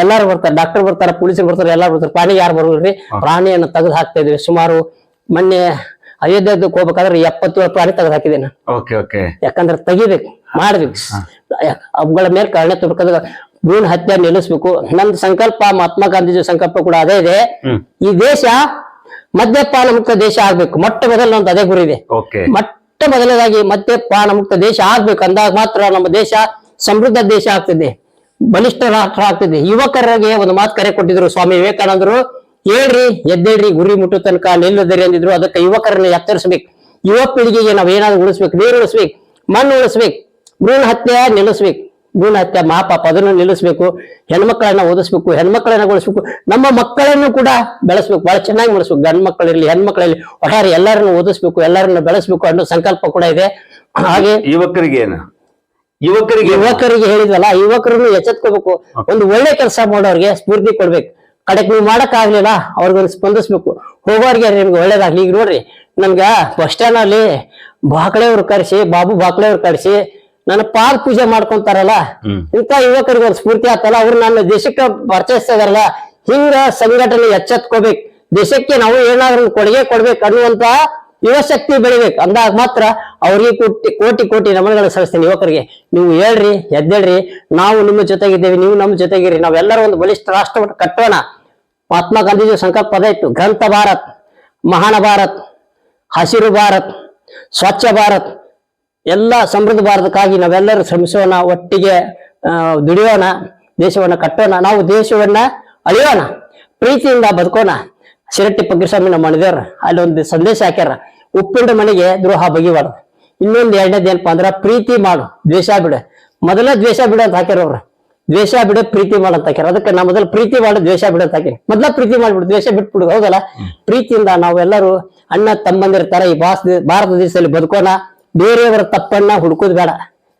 ಎಲ್ಲಾರು ಬರ್ತಾರೆ. ಡಾಕ್ಟರ್ ಬರ್ತಾರೆ ಪೊಲೀಸ್ ಬರ್ತಾರೆ ಎಲ್ಲಾರು ಬರ್ತಾರೆ. ಪ್ರಾಣಿ ಯಾರು ಬರೋಲ್ರಿ ಪ್ರಾಣಿಯನ್ನು ತೆಗೆದು ಹಾಕ್ತಾ ಇದ್ವಿ ಸುಮಾರು ಮೊನ್ನೆ ಅಯೋಧ್ಯಕ್ಕೆ ಹೋಗ್ಬೇಕಾದ್ರೆ ಎಪ್ಪತ್ತೇಳು ಪ್ರಾಣಿ ತೆಗೆದು ಹಾಕಿದ್ದೇನೆ ಯಾಕಂದ್ರೆ ತೆಗಿಬೇಕು ಮಾಡ್ಬೇಕು. ಅವುಗಳ ಮೇಲೆ ಕಾರಣ ತುರ್ಕದ ಭ್ರೂಣ ಹತ್ಯೆ ನಿಲ್ಲಿಸಬೇಕು. ನಂದು ಸಂಕಲ್ಪ ಮಹಾತ್ಮ ಗಾಂಧೀಜಿ ಸಂಕಲ್ಪ ಕೂಡ ಅದೇ ಇದೆ. ಈ ದೇಶ ಮದ್ಯಪಾನ ಮುಕ್ತ ದೇಶ ಆಗ್ಬೇಕು. ಮೊಟ್ಟ ಮೊದಲ ಒಂದು ಅದೇ ಗುರಿ ಇದೆ. ಮೊಟ್ಟ ಮೊದಲನೇದಾಗಿ ಮದ್ಯಪಾನ ಮುಕ್ತ ದೇಶ ಆಗ್ಬೇಕು. ಅಂದಾಗ ಮಾತ್ರ ನಮ್ಮ ದೇಶ ಸಮೃದ್ಧ ದೇಶ ಆಗ್ತದೆ. ಬಲಿಷ್ಠ ರಾಷ್ಟ್ರ ಆಗ್ತದೆ ಯುವಕರಿಗೆ ಒಂದು ಮಾತು ಕರೆ ಕೊಟ್ಟಿದ್ರು ಸ್ವಾಮಿ ವಿವೇಕಾನಂದರು. ಹೇಳ್ರಿ ಎದ್ದೇಳ್ರಿ ಗುರಿ ಮುಟ್ಟೋ ತನಕ ನಿಲ್ಲದಿರಿ ಅಂದಿದ್ರು. ಅದಕ್ಕೆ ಯುವಕರನ್ನ ಎತ್ತರಿಸ್ಬೇಕು. ಯುವ ಪೀಳಿಗೆಗೆ ನಾವ್ ಏನಾದ್ರು ಉಳಿಸ್ಬೇಕು. ನೀರು ಉಳಿಸ್ಬೇಕು. ಮಣ್ಣು ಉಳಿಸ್ಬೇಕು. ಭ್ರೂಣ ಹತ್ಯೆ ನಿಲ್ಲಿಸ್ಬೇಕು. ಭ್ರೂಣ ಹತ್ಯೆ ಮಹಾಪಾಪ ಅದನ್ನು ನಿಲ್ಲಿಸ್ಬೇಕು ಹೆಣ್ಮಕ್ಳನ್ನ ಓದಿಸ್ಬೇಕು ಹೆಣ್ಮಕ್ಳನ್ನ ಉಳಿಸ್ಬೇಕು ನಮ್ಮ ಮಕ್ಕಳನ್ನು ಕೂಡ ಬೆಳೆಸ್ಬೇಕು ಬಹಳ ಚೆನ್ನಾಗಿ ಬೆಳೆಸ್ಬೇಕು. ಗಂಡ್ ಮಕ್ಕಳಿರ್ಲಿ ಹೆಣ್ಮಕ್ಳಲ್ಲಿ ಒಟ್ಟಾರೆ ಎಲ್ಲರನ್ನು ಓದಿಸ್ಬೇಕು ಎಲ್ಲರನ್ನು ಬೆಳೆಸ್ಬೇಕು ಅನ್ನೋ ಸಂಕಲ್ಪ ಕೂಡ ಇದೆ. ಹಾಗೆ ಯುವಕರಿಗೆ ಏನು ಯುವಕರಿಗೆ ಯುವಕರಿಗೆ ಹೇಳಿದ್ವಲ್ಲ ಯುವಕರನ್ನು ಎಚ್ಚೆತ್ಕೋಬೇಕು. ಒಂದು ಒಳ್ಳೆ ಕೆಲಸ ಮಾಡೋರಿಗೆ ಸ್ಫೂರ್ತಿ ಕೊಡ್ಬೇಕು. ಕಡೆಕ್ ನೀವು ಮಾಡಕ್ ಆಗ್ಲಿಲ್ಲ ಅವ್ರಿಗೊಂದು ಸ್ಪಂದಿಸ್ಬೇಕು. ಹೋಗೋರಿಗೆ ನಿಮ್ಗೆ ಒಳ್ಳೇದಾಗ್ಲಿ. ಈಗ ನೋಡ್ರಿ ನಮ್ಗೆ ಬಸ್ ಸ್ಟ್ಯಾಂಡ್ ಅಲ್ಲಿ ಬಾಕಳೆಯವ್ರು ಕರೆಸಿ ಬಾಬು ಬಾಕಳೆಯವ್ರು ಕರೆಸಿ ನನ್ನ ಪಾದ ಪೂಜೆ ಮಾಡ್ಕೊಂತಾರಲ್ಲ? ಇಂತ ಇಂಥ ಯುವಕರಿಗೆ ಒಂದು ಸ್ಫೂರ್ತಿ ಆತಲ್ಲ ಅವ್ರು ನನ್ನ ದೇಶಕ್ಕೆ ಪರಿಚಯಿಸ್ತಾರಲ್ಲ ಹಿಂಗ ಸಂಘಟನೆ ಎಚ್ಚೆತ್ಕೋಬೇಕು. ದೇಶಕ್ಕೆ ನಾವು ಏನಾದ್ರೂ ಕೊಡುಗೆ ಕೊಡ್ಬೇಕು ಅನ್ನುವಂತ ಯುವ ಶಕ್ತಿ ಬೆಳಿಬೇಕು. ಅಂದಾಗ ಮಾತ್ರ ಅವ್ರಿಗೆ ಕೋಟಿ ಕೋಟಿ ಕೋಟಿ ನಮನಗಳ ಸಲ್ಲಿಸ್ತೇನೆ ಯುವಕರಿಗೆ. ನೀವು ಹೇಳ್ರಿ ಎದ್ದೇಳ್ರಿ. ನಾವು ನಿಮ್ಮ ಜೊತೆಗಿದ್ದೇವೆ ನೀವು ನಮ್ಮ ಜೊತೆಗಿರಿ. ನಾವೆಲ್ಲರೂ ಒಂದು ಬಲಿಷ್ಠ ರಾಷ್ಟ್ರವನ್ನು ಕಟ್ಟೋಣ. ಮಹಾತ್ಮ ಗಾಂಧೀಜಿ ಸಂಕಲ್ಪ ಪದ ಇತ್ತು. ಗ್ರಂಥ ಭಾರತ್ ಮಹಾನ ಭಾರತ್ ಹಸಿರು ಭಾರತ್ ಸ್ವಚ್ಛ ಭಾರತ್. ಎಲ್ಲ ಸಮೃದ್ಧ ಭಾರತಕ್ಕಾಗಿ ನಾವೆಲ್ಲರೂ ಶ್ರಮಿಸೋಣ ಒಟ್ಟಿಗೆ ದುಡಿಯೋಣ ದೇಶವನ್ನ ಕಟ್ಟೋಣ ನಾವು ದೇಶವನ್ನ ಅಳಿಯೋಣ ಪ್ರೀತಿಯಿಂದ ಬದುಕೋಣ. ಶಿರಟ್ಟಿ ಪಗ್ಗಿಸ್ವಾಮಿ ನಮ್ಮ ಮನೆದೇವ್ರ ಅಲ್ಲಿ ಒಂದು ಸಂದೇಶ ಹಾಕ್ಯಾರ ಉಪ್ಪಿಂಡ ಮನೆಗೆ ದ್ರೋಹ ಬಗೆಬಾರ್ದು. ಇನ್ನೊಂದು ಎರಡನೇದು ಏನಪ್ಪಾ ಅಂದ್ರೆ ಪ್ರೀತಿ ಮಾಡು ದ್ವೇಷ ಬಿಡು. ಮೊದಲ ದ್ವೇಷ ಬಿಡು ಅಂತ ಹಾಕ್ಯಾರ ಅವ್ರ. ದ್ವೇಷ ಬಿಡು ಪ್ರೀತಿ ಮಾಡು ಅಂತ ಹಾಕ್ಯಾರ. ಅದಕ್ಕೆ ನಾ ಮೊದಲು ಪ್ರೀತಿ ಮಾಡು ದ್ವೇಷ ಬಿಡು ಅಂತ ಹಾಕಿನಿ. ಮೊದಲ ಪ್ರೀತಿ ಮಾಡ್ಬಿಡು ದ್ವೇಷ ಬಿಟ್ಬಿಡು ಹೌದಲ್ಲ? ಪ್ರೀತಿಯಿಂದ ನಾವೆಲ್ಲರೂ ಅಣ್ಣ ತಮ್ಮಂದಿರ ತರ ಈ ಭಾರತ ದೇಶದಲ್ಲಿ ಬದುಕೋಣ. ಬೇರೆಯವರ ತಪ್ಪನ್ನ ಹುಡುಕೋದು ಬೇಡ.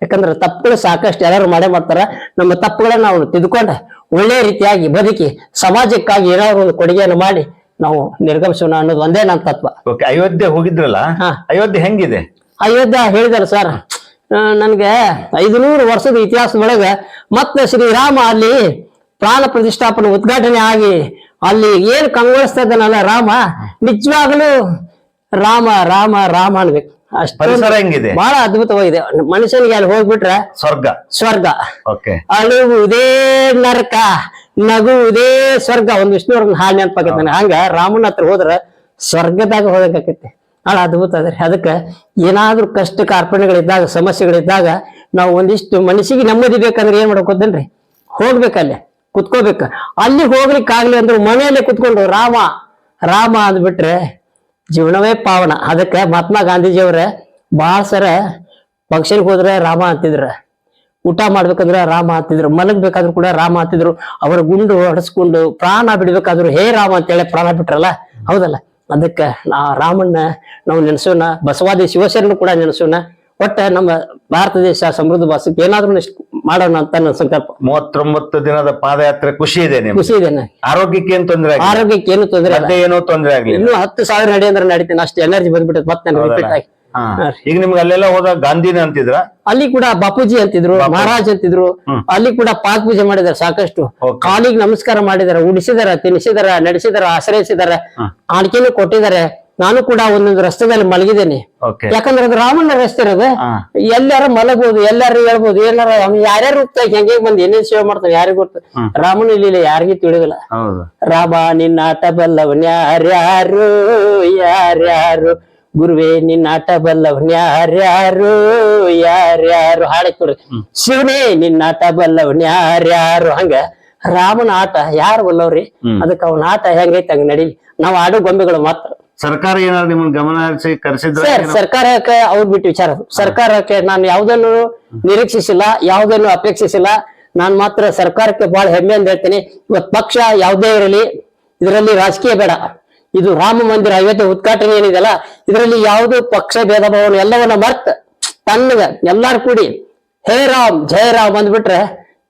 ಯಾಕಂದ್ರೆ ತಪ್ಪುಗಳು ಸಾಕಷ್ಟು ಎಲ್ಲರೂ ಮಾಡೇ ಮಾಡ್ತಾರ. ನಮ್ಮ ತಪ್ಪುಗಳನ್ನ ನಾವು ತಿದ್ಕೊಂಡು ಒಳ್ಳೆ ರೀತಿಯಾಗಿ ಬದುಕಿ ಸಮಾಜಕ್ಕಾಗಿ ಏನಾದ್ರು ಒಂದು ಕೊಡುಗೆಯನ್ನು ಮಾಡಿ ನಾವು ನಿರ್ಗಮಿಸೋಣ ಅನ್ನೋದು ಒಂದೇ ನನ್ನ ತತ್ವ. ಓಕೆ ಅಯೋಧ್ಯೆ ಹೋಗಿದ್ರಲ್ಲ? ಹಾ. ಅಯೋಧ್ಯೆ ಹೆಂಗಿದೆ? ಅಯೋಧ್ಯ ಹೇಳಿದಾರೆ ಸರ್. ನನ್ಗೆ ಐದುನೂರು ವರ್ಷದ ಇತಿಹಾಸದೊಳಗೆ ಮತ್ತೆ ಶ್ರೀರಾಮ ಅಲ್ಲಿ ಪ್ರಾಣ ಪ್ರತಿಷ್ಠಾಪನೆ ಉದ್ಘಾಟನೆ ಆಗಿ ಅಲ್ಲಿ ಏನ್ ಕಂಗೊಳಿಸ್ತಾ ಇದ್ದಾನಲ್ಲ ರಾಮ? ನಿಜವಾಗ್ಲೂ ರಾಮ ರಾಮ ರಾಮ ಅನ್ಬೇಕು. ಪರಿಸರ ಹೆಂಗಿದೆ? ಬಹಳ ಅದ್ಭುತವಾಗಿದೆ. ಮನುಷ್ಯನಿಗೆ ಅಲ್ಲಿ ಹೋಗ್ಬಿಟ್ರೆ ಸ್ವರ್ಗ. ಸ್ವರ್ಗ. ಓಕೆ. ಅಳುವುದೇ ನರಕ ನಗುವುದೇ ಸ್ವರ್ಗ. ಒಂದ್ ವಿಷ್ಣುವರ್ಗನ್ ಹಾಳು ನೆನಪಾಗತ್ತೆ. ನನಗೆ ಹಂಗ ರಾಮನ ಹತ್ರ ಹೋದ್ರ ಸ್ವರ್ಗದಾಗ ಹೋದಂಗಾಕೈತಿ ಬಹಳ ಅದ್ಭುತ ಅದ್ರಿ ಅದಕ್ಕೆ ಏನಾದ್ರೂ ಕಷ್ಟ ಕಾರ್ಪಣ್ಯಗಳಿದ್ದಾಗ ಸಮಸ್ಯೆಗಳಿದ್ದಾಗ ನಾವು ಒಂದಿಷ್ಟು ಮನಸ್ಸಿಗೆ ನೆಮ್ಮದಿ ಬೇಕಂದ್ರೆ ಏನ್ ಮಾಡ್ಬೇಕು ಗೊತ್ತೇನ್ರಿ? ಹೋಗ್ಬೇಕಲ್ಲೇ ಕುತ್ಕೋಬೇಕು. ಅಲ್ಲಿ ಹೋಗ್ಲಿಕ್ಕಾಗ್ಲಿ ಅಂದ್ರೆ ಮನೆಯಲ್ಲೇ ಕುತ್ಕೊಂಡು ರಾಮ ರಾಮ ಅಂದ್ಬಿಟ್ರೆ ಜೀವನವೇ ಪಾವನ. ಅದಕ್ಕೆ ಮಹಾತ್ಮ ಗಾಂಧೀಜಿಯವ್ರ ಭಾಳ ಸರ ಫಂಕ್ಷನ್ಗೆ ಹೋದ್ರೆ ರಾಮ ಅಂತಿದ್ರ. ಊಟ ಮಾಡ್ಬೇಕಂದ್ರೆ ರಾಮ ಅಂತಿದ್ರು. ಮಲಗ್ಬೇಕಾದ್ರೂ ಕೂಡ ರಾಮ ಅಂತಿದ್ರು. ಅವರ ಗುಂಡು ಹೊಡೆಸ್ಕೊಂಡು ಪ್ರಾಣ ಬಿಡ್ಬೇಕಾದ್ರು ಹೇ ರಾಮ ಅಂತೇಳಿ ಪ್ರಾಣ ಬಿಟ್ರಲ್ಲ? ಹೌದಲ್ಲ? ಅದಕ್ಕೆ ನಾ ರಾಮಣ್ಣ ನಾವು ನೆನೆಸೋಣ, ಬಸವಾದಿ ಶಿವಶರಣ ಕೂಡ ನೆನೆಸೋಣ. ಒಟ್ಟ ನಮ್ಮ ಭಾರತ ದೇಶ ಸಮೃದ್ಧ ಭಾಷಕ್ಕೆ ಏನಾದ್ರೂ ಮಾಡೋಣ ಅಂತ ನನ್ನ ಸಂಕಲ್ಪ. ಮೂವತ್ತೊಂಬತ್ತು ದಿನದ ಪಾದಯಾತ್ರೆ ಖುಷಿ ಇದೆ ನಿಮ್ಗೆ? ಖುಷಿ ಇದೆ ನನಗೆ. ಆರೋಗ್ಯಕ್ಕೆ ಏನ್ ತೊಂದರೆ ಆರೋಗ್ಯಕ್ಕೆ ಏನು ತೊಂದರೆ ಇಲ್ಲ. ಮತ್ತೆ ಏನೋ ತೊಂದರೆ ಆಗ್ಲಿ ಇನ್ನೂ ಹತ್ತು ಸಾವಿರ ನಡೆ ಅಂದ್ರೆ ನಡೀತೇನೆ. ಅಷ್ಟು ಎನರ್ಜಿ ಬಂದ್ಬಿಟ್ಟು ಮತ್ತೆ ನಾನು ಹೌದಲ್ಲ? ರಿಪೀಟ್ ಆಗಿ. ಈಗ ನಿಮ್ಗೆ ಅಲ್ಲೆಲ್ಲ ಹೋದ ಗಾಂಧಿನ ಅಂತಿದ್ರ? ಅಲ್ಲಿ ಕೂಡ ಬಾಪೂಜಿ ಅಂತಿದ್ರು ಮಹಾರಾಜ್ ಅಂತಿದ್ರು. ಅಲ್ಲಿ ಕೂಡ ಪಾಕ್ ಪೂಜೆ ಮಾಡಿದಾರೆ ಸಾಕಷ್ಟು. Okay. ಕಾಲಿಗೆ ನಮಸ್ಕಾರ ಮಾಡಿದಾರೆ ಉಡಿಸಿದಾರೆ ತಿನ್ನಿಸಿದಾರೆ ನಡೆಸಿದಾರೆ ಆಶ್ರಯಿಸಿದಾರೆ ಆಣಿಕೆನೂ ಕೊಟ್ಟಿದ್ದಾರೆ. ನಾನು ಕೂಡ ಒಂದೊಂದು ರಸ್ತೆದಲ್ಲಿ ಮಲಗಿದ್ದೇನೆ. ಯಾಕಂದ್ರೆ ಅದು ರಾಮಣ್ಣ ರಸ್ತೆ ಇರೋದು. ಎಲ್ಲಾರು ಮಲಗಬಹುದು ಎಲ್ಲಾರು ಹೇಳ್ಬೋದು ಏನಾರ ಯಾರ್ಯಾರು ಹೋಗ್ತಾ ಹೆಂಗೆ ಬಂದು ಏನೇನ್ ಸೇವೆ ಮಾಡ್ತಾರೆ ಯಾರಿಗೂ ಗೊತ್ತು. ರಾಮಣ್ಣ ರಾಮನ ಇಲ್ಲಿ ಯಾರಿಗೂ ತಿಳಿದಿಲ್ಲ. ನಿನ್ನ ನಿನ್ನಾಟ ಬಲ್ಲವನ್ಯಾರ್ಯಾರು ಯಾರ್ಯಾರು ಗುರುವೇ ನಿನ್ನಾಟ ಬಲ್ಲವನ್ಯಾರ್ಯಾರು ಯಾರ್ಯಾರು ಹಾಡಕ್ ಕೊಡ್ರಿ ಶಿವನೇ ನಿನ್ನಾಟ ಬಲ್ಲವನ್ಯಾರ್ಯಾರು ಹಂಗ ರಾಮನ ಆಟ ಯಾರು ಬಲ್ಲವ್ರಿ. ಅದಕ್ಕೆ ಅವನ ಆಟ ಹೆಂಗೈತೆ ಹಂಗ ನಡೀಲಿ. ನಾವ್ ಆಡೋ ಗೊಂಬೆಗಳು ಮಾತ್ರ. ಸರ್ಕಾರ ಏನಾದ್ರು ನಿಮ್ಮನ್ನ ಗಮನ ಹರಿಸಿ ಕರೆಸಿದ್ರೆ ಸರ್ ಸರ್ಕಾರಕ್ಕೆ ಅವ್ರು ಬಿಟ್ಟು ವಿಚಾರ. ಸರ್ಕಾರಕ್ಕೆ ನಾನು ಯಾವ್ದನ್ನು ನಿರೀಕ್ಷಿಸಿಲ್ಲ ಯಾವ್ದನ್ನು ಅಪೇಕ್ಷಿಸಿಲ್ಲ. ನಾನು ಮಾತ್ರ ಸರ್ಕಾರಕ್ಕೆ ಬಹಳ ಹೆಮ್ಮೆ ಅಂತ ಹೇಳ್ತೀನಿ. ಇವತ್ತು ಪಕ್ಷ ಯಾವುದೇ ಇರಲಿ ಇದರಲ್ಲಿ ರಾಜಕೀಯ ಬೇಡ. ಇದು ರಾಮ ಮಂದಿರ ಐವತ್ತು ಉದ್ಘಾಟನೆ ಏನಿದೆಯಲ್ಲ ಇದರಲ್ಲಿ ಯಾವುದು ಪಕ್ಷ ಭೇದ ಭಾವನೆ ಎಲ್ಲವನ್ನ ಮರ್ತ್ ತನ್ನಗ ಎಲ್ಲಾರು ಕೂಡಿ ಹೇ ರಾಮ್ ಜಯ ರಾಮ್ ಅಂದ್ಬಿಟ್ರೆ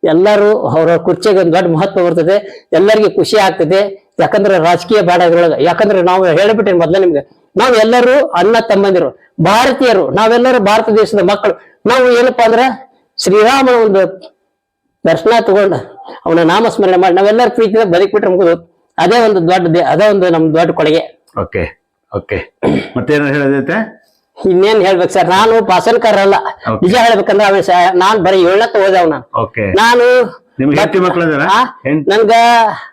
ಎಲ್ಲರೂ ಅವರ ಕುರ್ಚಿಗೆ ಒಂದು ದೊಡ್ಡ ಮಹತ್ವ ಬರ್ತದೆ ಎಲ್ಲರಿಗೂ ಖುಷಿ ಆಗ್ತದೆ. ಯಾಕಂದ್ರೆ ರಾಜಕೀಯ ಬೇಡ ಇದ್ರೊಳಗೆ ಯಾಕಂದ್ರೆ ನಾವು ಹೇಳಿಬಿಟ್ಟೇನೆ ಮೊದ್ಲ ನಿಮ್ಗೆ ನಾವೆಲ್ಲರೂ ಅಣ್ಣ ತಮ್ಮಂದಿರು ಭಾರತೀಯರು ನಾವೆಲ್ಲರೂ ಭಾರತ ದೇಶದ ಮಕ್ಕಳು. ನಾವು ಏನಪ್ಪಾ ಅಂದ್ರೆ ಶ್ರೀರಾಮನ ಒಂದು ದರ್ಶನ ತಗೊಂಡು ಅವನ ನಾಮಸ್ಮರಣೆ ಮಾಡಿ ನಾವೆಲ್ಲರೂ ಪ್ರೀತಿಯಿಂದ ಬದುಕ್ಬಿಟ್ರೆ ಮುಗಿದು ಅದೇ ಒಂದು ದೊಡ್ಡ ಅದೇ ಒಂದು ನಮ್ ದೊಡ್ಡ ಕೊಡುಗೆ. Okay okay. ಮತ್ತೇನು ಹೇಳದೈತೆ ಇನ್ನೇನ್ ಹೇಳ್ಬೇಕು ಸರ್ ನಾನು ಪಾಸನ್ಕಾರ ಅಲ್ಲ. ನಿಜ ಹೇಳ್ಬೇಕಂದ್ರೆ ನಾನು ನಾನ್ ಬರೀ ಏಳನೇ ಓದವ್ ನಾನು ನಾನು ನಿಮ್ಗೆ ಹೆಂಡತಿ ಮಕ್ಳು ಅದಾರ? ಆ? ಹೆಂಡ್- ನನ್ಗ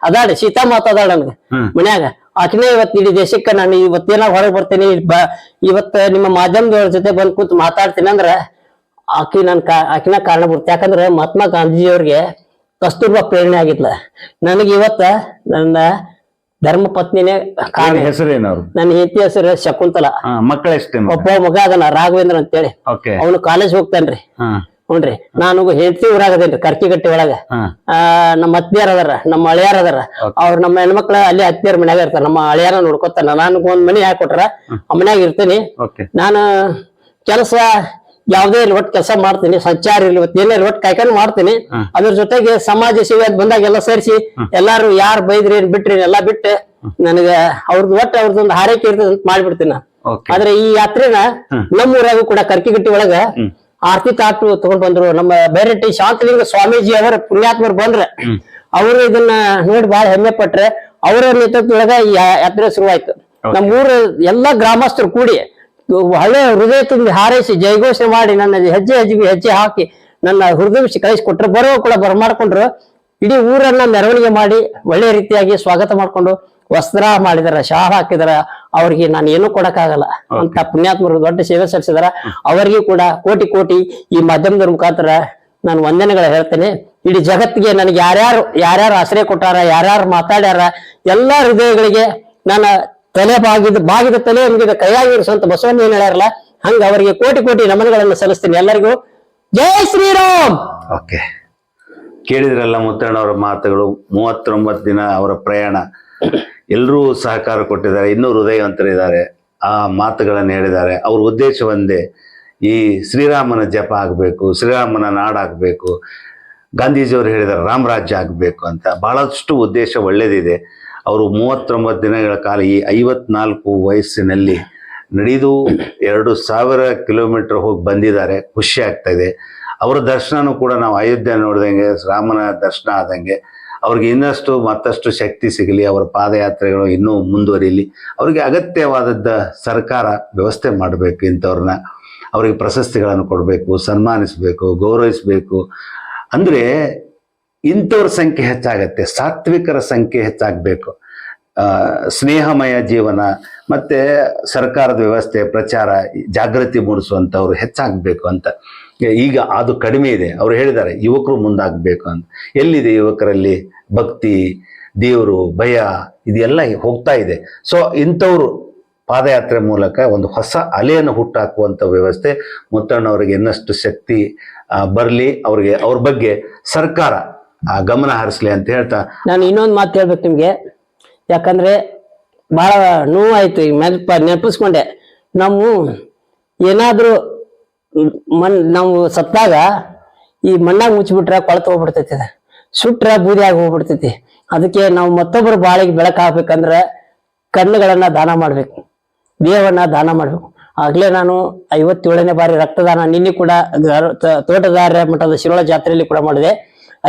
ಅದಾಳ ಸೀತಾ ಮಾತಾಡ ಅದಾಳ ನನ್ಗ ಮನ್ಯಾಗ. ಆಕಿನೇ ಇವತ್ತು ಇಡೀ ದೇಶಕ್ಕೆ ನಾನು ಇವತ್ತೇನ ಹೊರಗೆ ಬರ್ತೀನಿ ಬ ಇವತ್ತ ನಿಮ್ಮ ಮಾಧ್ಯಮದವ್ರ ಜೊತೆ ಬಂದ್ ಕೂತ್ ಮಾತಾಡ್ತೀನಿ ಅಂದ್ರ ಆಕಿ ನನ್ ಕಾ ಆಕಿನ ಕಾರಣ ಬರುತ್ತೆ ಯಾಕಂದ್ರೆ ಮಹಾತ್ಮ ಗಾಂಧೀಜಿಯವ್ರಿಗೆ ಕಸ್ತೂರ್ಬಾ ಪ್ರೇರಣೆ ಆಗಿದ್ಲ. ನನಗೆ ಇವತ್ತ ನನ್ನ ಧರ್ಮ ಪತ್ನಿನೇ ಕಾರಣ. ಹೆಸರು ಹೆಸರೇನು ಅವ್ರು? ನನ್ನ ಹೆಂಡತಿ ಹೆಸರು ಶಕುಂತಲಾ. ಹಾ ಮಕ್ಕಳ ಮುಗ ಒಬ್ಬ ಮಗ ಅದನ ರಾಘವೇಂದ್ರ ಅಂತೇಳಿ. ಓಕೆ ಅವನು ಕಾಲೇಜ್ ಹೋಗ್ತಾನ್ರಿ. ಹಾ. ಹುನ್ರಿ. ನಾನು ಹೆಂಡತಿ ಊರಾಗದೇನ್ರಿ ಕರ್ಕಿಗಟ್ಟಿ ಒಳಗ. ಆ ನಮ್ಮ ಅತ್ತಿಯರ್ ಅದಾರ ನಮ್ಮ ಅಳಿಯಾರ ಅದಾರ. ಅವ್ರ ನಮ್ಮ ಹೆಣ್ಮಕ್ಳ ಅಲ್ಲಿ ಅತ್ತಿಯರ್ ಮನ್ಯಾಗ ಇರ್ತಾರ ನಮ್ಮ ಅಳಿಯಾರ ನೋಡ್ಕೊತಾನ ನಾನು ಒಂದ್ ಮನಿ ಹಾಕೊಟ್ರ ಆ ಮನ್ಯಾಗ ಇರ್ತೀನಿ. ನಾನು ಕೆಲಸ ಯಾವ್ದೇ ಇಲ್ಲಿ ಒಟ್ಟು ಕೆಲಸ ಮಾಡ್ತೀನಿ. ಸಂಚಾರ ಇಲ್ಲಿ ಏನೇ ಇಲ್ಲಿ ಒಟ್ಟು ಕಾಯ್ಕೊಂಡು ಮಾಡ್ತೀನಿ. ಅದ್ರ ಜೊತೆಗೆ ಸಮಾಜ ಸೇವೆ ಅದ್ ಬಂದಾಗ ಎಲ್ಲ ಸೇರಿಸಿ ಎಲ್ಲಾರು ಯಾರು ಬೈದ್ರಿ ಏನ್ ಬಿಟ್ರಿ ಎಲ್ಲಾ ಬಿಟ್ಟು ನನಗ ಅವ್ರದ್ದು ಒಟ್ಟು ಅವ್ರದ್ದೊಂದು ಹಾರೈಕೆ ಇರ್ತದೆ ಅಂತ ಮಾಡ್ಬಿಡ್ತೀನಿ ಆದ್ರೆ ಈ ಯಾತ್ರೆನ ನಮ್ಮ ಊರಾಗೂ ಕೂಡ ಕರ್ಕಿಗಟ್ಟಿ ಒಳಗ ಆರ್ತಿ ತಾಟು ತಗೊಂಡ್ ಬಂದ್ರು. ನಮ್ಮ ಬೇರೆಟ್ಟಿ ಶಾಂತಲಿಂಗ ಸ್ವಾಮೀಜಿ ಅವರ ಪುಣ್ಯಾತ್ಮರು ಬಂದ್ರ ಅವರು ಇದನ್ನ ನೋಡಿ ಬಹಳ ಹೆಮ್ಮೆ ಪಟ್ರೆ ಅವರ ನೇತೃತ್ವದೊಳಗ ಈ ಯಾತ್ರೆ ಶುರುವಾಯ್ತು. ನಮ್ಮ ಊರ ಎಲ್ಲಾ ಗ್ರಾಮಸ್ಥರು ಕೂಡಿ ಹಳೆ ಹೃದಯ ತುಂಬಿ ಹಾರೈಸಿ ಜಯಘೋಷಣೆ ಮಾಡಿ ನನ್ನ ಹೆಜ್ಜೆ ಹೆಜ್ಜೆಗೆ ಹೆಜ್ಜೆ ಹಾಕಿ ನನ್ನ ಹೃದಯ ಕಳಿಸಿಕೊಟ್ರು ಬರೋ ಕೂಡ ಬರ್ಮಾಡ್ಕೊಂಡ್ರು. ಇಡೀ ಊರನ್ನ ಮೆರವಣಿಗೆ ಮಾಡಿ ಒಳ್ಳೆ ರೀತಿಯಾಗಿ ಸ್ವಾಗತ ಮಾಡ್ಕೊಂಡು ವಸ್ತ್ರ ಮಾಡಿದಾರ ಶಾ ಹಾಕಿದಾರ ಅವ್ರಿಗೆ ನಾನು ಏನು ಕೊಡಕ್ಕಾಗಲ್ಲ. ಅಂತ ಪುಣ್ಯಾತ್ಮರು ದೊಡ್ಡ ಸೇವೆ ಸಲ್ಲಿಸಿದಾರ. ಅವರಿಗೂ ಕೂಡ ಕೋಟಿ ಕೋಟಿ ಈ ಮಾಧ್ಯಮದ ಮುಖಾಂತರ ನಾನು ವಂದನೆಗಳ ಹೇಳ್ತೇನೆ. ಇಡೀ ಜಗತ್ತಿಗೆ ನನಗೆ ಯಾರ್ಯಾರು ಯಾರ್ಯಾರು ಆಶ್ರಯ ಕೊಟ್ಟಾರ ಯಾರ್ಯಾರು ಮಾತಾಡ್ಯಾರ ಎಲ್ಲಾ ಹೃದಯಗಳಿಗೆ ನನ್ನ ತಲೆ ಬಾಗಿದ ಬಾಗಿದ ತಲೆ ಮುಗಿದ ಕೈಯಾಗಿರಿಸುವಂತ ಬಸವಣ್ಣ ಏನ್ ಹೇಳ್ಯಾರಲ್ಲ ಹಂಗ ಅವರಿಗೆ ಕೋಟಿ ಕೋಟಿ ನಮನಗಳನ್ನು ಸಲ್ಲಿಸ್ತೀನಿ. ಎಲ್ಲರಿಗೂ ಜೈ ಶ್ರೀರಾಮ್! ಓಕೆ. ಕೇಳಿದ್ರಲ್ಲ ಮುತ್ತಣ್ಣವರ ಮಾತುಗಳು ಮೂವತ್ತೊಂಬತ್ತು ದಿನ ಅವರ ಪ್ರಯಾಣ. ಎಲ್ಲರೂ ಸಹಕಾರ ಕೊಟ್ಟಿದ್ದಾರೆ, ಇನ್ನೂ ಹೃದಯವಂತರಿದ್ದಾರೆ. ಆ ಮಾತುಗಳನ್ನು ಹೇಳಿದ್ದಾರೆ. ಅವ್ರ ಉದ್ದೇಶ ಒಂದೇ, ಈ ಶ್ರೀರಾಮನ ಜಪ ಆಗಬೇಕು, ಶ್ರೀರಾಮನ ನಾಡಾಗಬೇಕು ಗಾಂಧೀಜಿಯವರು ಹೇಳಿದ್ದಾರೆ ರಾಮರಾಜ್ಯ ಆಗಬೇಕು ಅಂತ ಭಾಳಷ್ಟು ಉದ್ದೇಶ ಒಳ್ಳೆಯದಿದೆ ಅವರು ಮೂವತ್ತೊಂಬತ್ತು ದಿನಗಳ ಕಾಲ ಈ ಐವತ್ನಾಲ್ಕು ವಯಸ್ಸಿನಲ್ಲಿ ನಡೆದು ಎರಡು ಸಾವಿರ ಕಿಲೋಮೀಟರ್ ಹೋಗಿ ಬಂದಿದ್ದಾರೆ. ಖುಷಿ ಆಗ್ತಾ ಇದೆ. ಅವರ ದರ್ಶನನೂ ಕೂಡ ನಾವು ಅಯೋಧ್ಯೆ ನೋಡಿದಂಗೆ, ರಾಮನ ದರ್ಶನ ಆದಂಗೆ. ಅವ್ರಿಗೆ ಇನ್ನಷ್ಟು ಮತ್ತಷ್ಟು ಶಕ್ತಿ ಸಿಗಲಿ, ಅವರ ಪಾದಯಾತ್ರೆಗಳು ಇನ್ನೂ ಮುಂದುವರಿಯಲಿ ಅವರಿಗೆ ಅಗತ್ಯವಾದದ್ದ ಸರ್ಕಾರ ವ್ಯವಸ್ಥೆ ಮಾಡಬೇಕು ಇಂಥವ್ರನ್ನ. ಅವರಿಗೆ ಪ್ರಶಸ್ತಿಗಳನ್ನು ಕೊಡಬೇಕು, ಸನ್ಮಾನಿಸಬೇಕು, ಗೌರವಿಸಬೇಕು. ಅಂದರೆ ಇಂಥವ್ರ ಸಂಖ್ಯೆ ಹೆಚ್ಚಾಗತ್ತೆ, ಸಾತ್ವಿಕರ ಸಂಖ್ಯೆ ಹೆಚ್ಚಾಗಬೇಕು. ಸ್ನೇಹಮಯ ಜೀವನ, ಮತ್ತು ಸರ್ಕಾರದ ವ್ಯವಸ್ಥೆ, ಪ್ರಚಾರ, ಜಾಗೃತಿ ಮೂಡಿಸುವಂಥವ್ರು ಹೆಚ್ಚಾಗಬೇಕು ಅಂತ. ಈಗ ಅದು ಕಡಿಮೆ ಇದೆ. ಅವರು ಹೇಳಿದ್ದಾರೆ, ಯುವಕರು ಮುಂದಾಗಬೇಕು ಅಂತ. ಎಲ್ಲಿದೆ ಯುವಕರಲ್ಲಿ ಭಕ್ತಿ, ದೇವರು, ಭಯ, ಇದೆಲ್ಲ ಹೋಗ್ತಾ ಇದೆ. ಸೊ ಇಂಥವರು ಪಾದಯಾತ್ರೆ ಮೂಲಕ ಒಂದು ಹೊಸ ಅಲೆಯನ್ನು ಹುಟ್ಟಾಕುವಂಥ ವ್ಯವಸ್ಥೆ ಮುತ್ತಣ್ಣವರಿಗೆ ಇನ್ನಷ್ಟು ಶಕ್ತಿ ಬರಲಿ. ಅವ್ರಿಗೆ, ಅವ್ರ ಬಗ್ಗೆ ಸರ್ಕಾರ ಗಮನ ಹರಿಸಲಿ ಅಂತ ಹೇಳ್ತಾ ನಾನು ಇನ್ನೊಂದು ಮಾತು ಹೇಳ್ಬೇಕು ನಿಮಗೆ. ಯಾಕಂದ್ರೆ ಭಾಳ ನೋವಾಯಿತು ಈಗ ನೆನಪ ನೆನಪಿಸ್ಕೊಂಡೆ. ನಾವು ಏನಾದ್ರೂ ಮಣ್ ನಾವು ಸತ್ತಾಗ ಈ ಮಣ್ಣಾಗ ಮುಚ್ಚಿಬಿಟ್ರೆ ಕೊಳತು ಹೋಗ್ಬಿಡ್ತೈತಿ ಅದ. ಸುಟ್ರ ಬೂದಿ ಆಗಿ ಹೋಗ್ಬಿಡ್ತೈತಿ. ಅದಕ್ಕೆ ನಾವು ಮತ್ತೊಬ್ಬರ ಬಾಳಿಗೆ ಬೆಳಕಾಗ್ಬೇಕಂದ್ರ ಕಣ್ಣುಗಳನ್ನ ದಾನ ಮಾಡ್ಬೇಕು. ದೇಹವನ್ನ ದಾನ ಮಾಡ್ಬೇಕು. ಆಗ್ಲೇ ನಾನು ಐವತ್ತೇಳನೇ ಬಾರಿ ರಕ್ತದಾನ ನಿನ್ನೆ ಕೂಡ ತೋಟದಾರ ಮಠದ ಶಿರೋಳ ಜಾತ್ರೆಯಲ್ಲಿ ಕೂಡ ಮಾಡಿದೆ.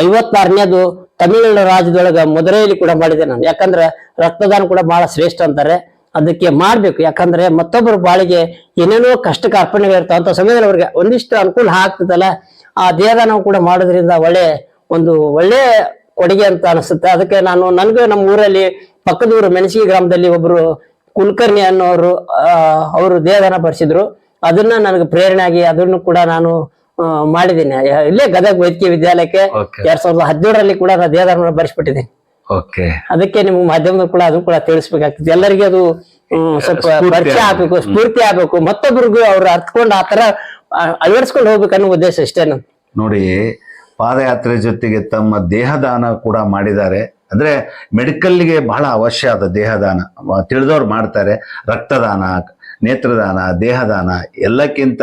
ಐವತ್ತಾರನೇದು ತಮಿಳುನಾಡು ರಾಜ್ಯದೊಳಗ ಮದುರೆಯಲ್ಲಿ ಕೂಡ ಮಾಡಿದೆ ನಾನು. ಯಾಕಂದ್ರೆ ರಕ್ತದಾನ ಕೂಡ ಬಹಳ ಶ್ರೇಷ್ಠ ಅಂತಾರೆ. ಅದಕ್ಕೆ ಮಾಡ್ಬೇಕು. ಯಾಕಂದ್ರೆ ಮತ್ತೊಬ್ಬರ ಬಾಳಿಗೆ ಏನೇನೋ ಕಷ್ಟಕ್ಕೆ ಅರ್ಪಣೆಗಳಿರ್ತಾವ ಅಂತ ಸಮಯದಲ್ಲಿ ಅವ್ರಿಗೆ ಒಂದಿಷ್ಟು ಅನುಕೂಲ ಆಗ್ತದಲ್ಲ ಆ ದೇಹದಾನ ಕೂಡ ಮಾಡೋದ್ರಿಂದ ಒಳ್ಳೆ ಒಂದು ಒಳ್ಳೆ ಕೊಡುಗೆ ಅಂತ ಅನಿಸುತ್ತೆ. ಅದಕ್ಕೆ ನಾನು ನನಗೆ ನಮ್ಮ ಊರಲ್ಲಿ ಪಕ್ಕದ ಊರು ಮೆಣಸಿಗೆ ಗ್ರಾಮದಲ್ಲಿ ಒಬ್ರು ಕುಲಕರ್ಣಿ ಅನ್ನೋರು ಅವರು ದೇಹದಾನ ಬರ್ಸಿದ್ರು. ಅದನ್ನ ನನಗೆ ಪ್ರೇರಣೆ ಆಗಿ ಅದನ್ನು ಕೂಡ ನಾನು ಮಾಡಿದ್ದೀನಿ. ಇಲ್ಲೇ ಗದಗ ವೈದ್ಯಕೀಯ ವಿದ್ಯಾಲಯಕ್ಕೆ. ಎರಡ್ ಸಾವಿರದ ಹದಿನೇಳರಲ್ಲಿ ಕೂಡ ನಾನು ದೇಹದಾನ ಬರ್ಸಿಬಿಟ್ಟಿದ್ದೀನಿ. ಓಕೆ ಅದಕ್ಕೆ ನಿಮ್ಗೆ ಮಾಧ್ಯಮದ ಕೂಡ ಅದು ಕೂಡ ತಿಳಿಸ್ಬೇಕಾಗ್ತದೆ. ಎಲ್ಲರಿಗೆ ಅದು ಸ್ವಲ್ಪ ಪರಿಚಯ ಆಗ್ಬೇಕು. ಸ್ಫೂರ್ತಿ ಆಗ್ಬೇಕು. ಮತ್ತೊಬ್ಬರಿಗೂ ಅವ್ರು ಅರ್ಥಕೊಂಡು ಆ ತರ ಆ, ಅಳವಡಿಸ್ಕೊಂಡು ಹೋಗ್ಬೇಕು ಅನ್ನೋ ಉದ್ದೇಶ ನಂದು. ನೋಡಿ ಪಾದಯಾತ್ರೆ ಜೊತೆಗೆ ತಮ್ಮ ದೇಹದಾನ ಕೂಡ ಮಾಡಿದ್ದಾರೆ. ಅಂದ್ರೆ ಮೆಡಿಕಲ್ಗೆ ಬಹಳ ಅವಶ್ಯ ಅದ ದೇಹದಾನ. ತಿಳಿದವ್ರು ಮಾಡ್ತಾರೆ. ರಕ್ತದಾನ ನೇತ್ರದಾನ ದೇಹದಾನ ಎಲ್ಲಕ್ಕಿಂತ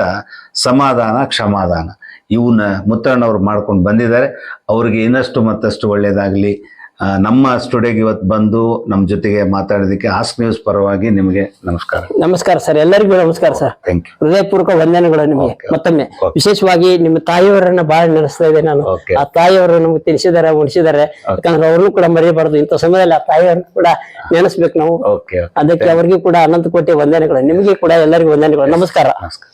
ಸಮಾಧಾನ ಕ್ಷಮಾದಾನ. ಇವನ್ನ ಮುತ್ತಣ್ಣವ್ರು ಮಾಡ್ಕೊಂಡು ಬಂದಿದ್ದಾರೆ. ಅವ್ರಿಗೆ ಇನ್ನಷ್ಟು ಮತ್ತಷ್ಟು ಒಳ್ಳೇದಾಗಲಿ. ನಮ್ಮ ಸ್ಟುಡಿಯೋಗೆ ಇವತ್ತು ಬಂದು ನಮ್ಮ ಜೊತೆಗೆ ಮಾತಾಡೋದಕ್ಕೆ ಆಸ್ಕ್ ನ್ಯೂಸ್ ಪರವಾಗಿ ನಿಮಗೆ ನಮಸ್ಕಾರ. ನಮಸ್ಕಾರ ಸರ್ ಎಲ್ಲರಿಗೂ ನಮಸ್ಕಾರ ಸರ್. ಥ್ಯಾಂಕ್ ಯು ಹೃದಯಪೂರ್ವಕ ವಂದನೆಗಳು ನಿಮಗೆ. ಮತ್ತೊಮ್ಮೆ ವಿಶೇಷವಾಗಿ ನಿಮ್ಮ ತಾಯಿಯವರನ್ನ ಬಹಳ ನೆನೆಸ್ತಾ ಇದೆ ನಾನು. ಆ ತಾಯಿಯವರು ನಮ್ಗೆ ತಿಳಿಸಿದ್ದಾರೆ ಉಣಿಸಿದ್ದಾರೆ. ಯಾಕಂದ್ರೆ ಅವ್ರನ್ನೂ ಕೂಡ ಮರೆಯಬಾರದು. ಇಂಥ ಸಮಯದಲ್ಲಿ ಆ ತಾಯಿಯವ್ರನ್ನ ಕೂಡ ನೆನೆಸ್ಬೇಕು ನಾವು. ಅದಕ್ಕೆ ಅವರಿಗೂ ಕೂಡ ಅನಂತ ಕೋಟಿ ವಂದನೆಗಳು. ನಿಮಗೆ ಕೂಡ ಎಲ್ಲರಿಗೂ ವಂದನೆಗಳು. ನಮಸ್ಕಾರ. ನಮಸ್ಕಾರ.